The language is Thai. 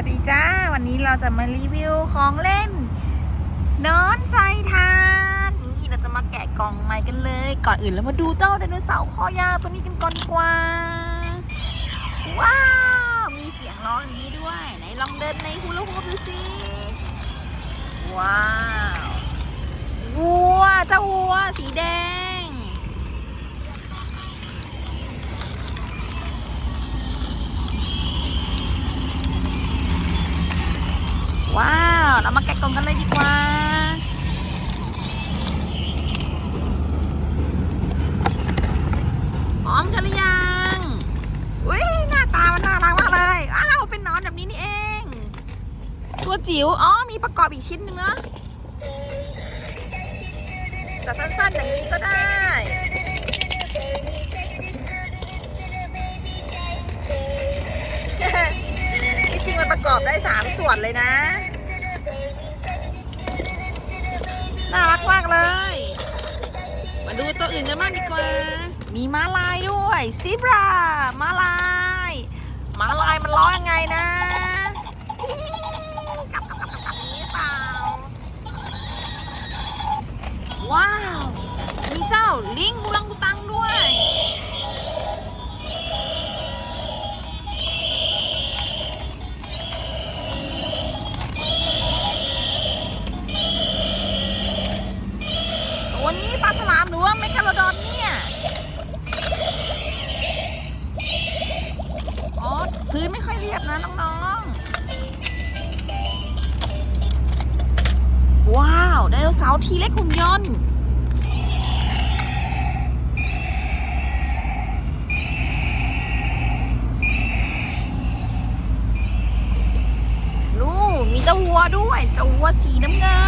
วัสดีจ้า วันนี้เราจะมารีวิวของเล่นนอนไซทานนี่เราจะมาแกะกล่องใหม่กันเลย ก่อนอื่นเรามาดูเจ้าไดโนเสาร์คอยาวตัวนี้กันก่อนดีกว่า ว้าว มีเสียงร้องอย่างนี้ด้วย ไหนลองเดินในฮูลาฮูปดูสิ ว้าววัวเจ้าวัวสีแดง ว้าว เรามาแกะกล่องกันเลยดีกว่า พร้อมกันหรือยังอุ้ยหน้าตามันน่ารักมากเลย อ้าว เป็นนอนแบบนี้นี่เอง ตัวจิ๋ว อ๋อ มีประกอบอีกชิ้นหนึงนะจะสั้นๆอย่างนี้ก็ได้ที่จริงมันประกอบได้สามส่วนเลยนะ น่ารักมากเลย มาดูตัวอื่นกันบ้างดีกว่า มีม้าลายด้วยซิบราม้าลายม้าลายมันร้องยังไงนะกลับกลับกลับกลับกลับนี้เปล่า ว้าว มีเจ้าลิงกูรั ตัวนี้ปลาฉลามหรือว่าเมกาโลดอนเนี่ย อ๋อ พื้นไม่ค่อยเรียบนะน้องๆ ว้าว ไดโนเสาร์ทีเล็กหุ่นยนต์นู่มีเจ้าวัวด้วย เจ้าวัวสีน้ำเงิน